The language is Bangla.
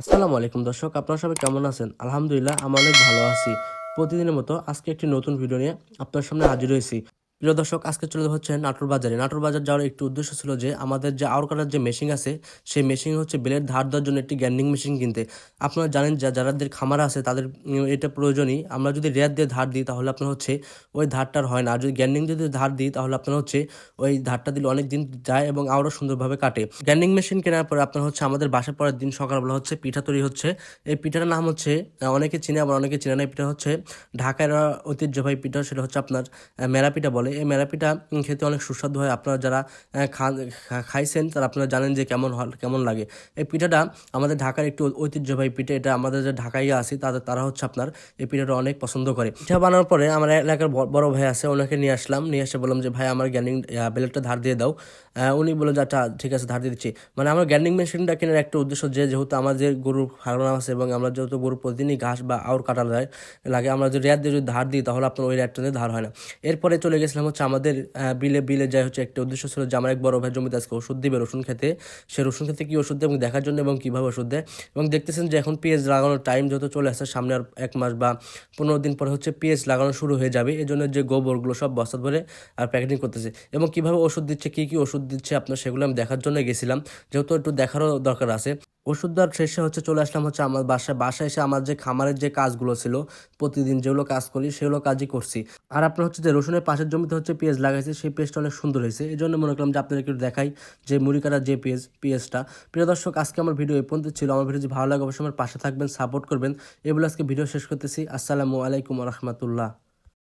আসসালামু আলাইকুম দর্শক, আপনারা সবাই কেমন আছেন? আলহামদুলিল্লাহ আমি অনেক ভালো আছি। প্রতিদিনের মতো আজকে একটি নতুন ভিডিও নিয়ে আপনার সামনে হাজির হয়েছি। প্রিয় দর্শক, আজকে চলে হচ্ছে নাটোর বাজারে। নাটোর বাজার যাওয়ার একটি উদ্দেশ্য ছিল যে, আমাদের যে আউর কাটার যে মেশিন আছে, সেই মেশিন হচ্ছে বেলের ধার দেওয়ার জন্য একটি গ্যান্ডিং মেশিন কিনতে। আপনারা জানেন যা, যারাদের খামার আছে, তাদের এটা প্রয়োজনই। আমরা যদি রেয়ার দিয়ে ধার দিই, তাহলে আপনার হচ্ছে ওই ধারটার হয় না। আর যদি গ্যান্ডিং যদি ধার দিই, তাহলে আপনার হচ্ছে ওই ধারটা দিলে অনেক দিন যায় এবং আরও সুন্দরভাবে কাটে। গ্যান্ডিং মেশিন কেনার পরে আপনার হচ্ছে আমাদের বাসা পরের দিন সকালবেলা হচ্ছে পিঠা তৈরি হচ্ছে। এই পিঠার নাম হচ্ছে অনেকে চিনে, আবার অনেকে চিনে না পিঠা হচ্ছে ঢাকার ঐতিহ্যবাহী পিঠা। সেটা হচ্ছে আপনার মেরা পিঠা বলে। এই মেরা পিঠা খেতে অনেক সুস্বাদু হয়। আপনারা যারা খাইছেন, তারা আপনারা জানেন যে কেমন কেমন লাগে। এই পিঠাটা আমাদের ঢাকার একটু ঐতিহ্যবাহী পিঠা। এটা আমাদের যে ঢাকাইয়া আছে, তাদের, তারা হচ্ছে আপনার এই পিঠাটা অনেক পছন্দ করে। পিঠা বানানোর পরে আমার এলাকার বড় ভাই আছে, ওনাকে নিয়ে আসলাম। নিয়ে এসে বললাম যে, ভাই, আমার গ্যান্ডিং বেলেটটা ধার দিয়ে দাও। উনি বলল যে আচ্ছা ঠিক আছে, ধার দিয়ে দিচ্ছি। মানে আমার গ্যান্ডিং মেশিনটা কেনার একটা উদ্দেশ্য যে, যেহেতু আমাদের গরু ফার্ম আছে এবং আমরা যেহেতু গরু প্রতিদিনই ঘাস বা আউর কাটা যায় লাগে, আমরা যদি রেয়ার দিয়ে যদি ধার দিই, তাহলে আপনার ওই রেয়ারটা ধার হয় না। এরপরে চলে গেছিলাম হচ্ছে আমাদের বিলে বিলে যায় হচ্ছে একটা উদ্দেশ্য ছিল যে আমার এক বড় ভাই জমিতে আজকে ওষুধ দিবে রসুন খেতে। সে রসুন খেতে কী ওষুধ দেয় এবং দেখার জন্য এবং কীভাবে ওষুধ দেয়? এবং দেখতেছেন যে এখন পেঁয়াজ লাগানোর টাইম যেহেতু চলে আসছে, সামনে আর এক মাস বা পনেরো দিন পরে হচ্ছে পেঁয়াজ লাগানো শুরু হয়ে যাবে। এই জন্য যে গোবরগুলো সব বস্তা ধরে আর প্যাকেটিং করতেছে। এবং কীভাবে ওষুধ দিচ্ছে, কী কী ওষুধ দিচ্ছে আপনার সেগুলো আমি দেখার জন্য গেছিলাম। যেহেতু একটু দেখারও দরকার আছে। ওষুধ দেওয়ার শেষে হচ্ছে চলে আসলাম হচ্ছে আমার বাসায়। বাসায় এসে আমার যে খামারের যে কাজগুলো ছিল, প্রতিদিন যেগুলো কাজ করি সেগুলো কাজই করছি। আর আপনার হচ্ছে যে রসুনের পাশের জমিতে হচ্ছে পেঁয়াজ লাগাইছে, সেই পেঁয়াজটা অনেক সুন্দর হয়েছে। এই জন্য মনে করলাম যে আপনাদের একটু দেখাই যে মুড়ি কাটার যে পেঁয়াজ, পেঁয়াজটা। প্রিয় দর্শক, আজকে আমার ভিডিও এই পর্যন্ত ছিল। আমার ভিডিও যদি ভালো লাগে, অবশ্যই আমার পাশে থাকবেন, সাপোর্ট করবেন। এগুলো আজকে ভিডিও শেষ করতেছি। আসসালামু আলাইকুম রহমতুল্লাহ।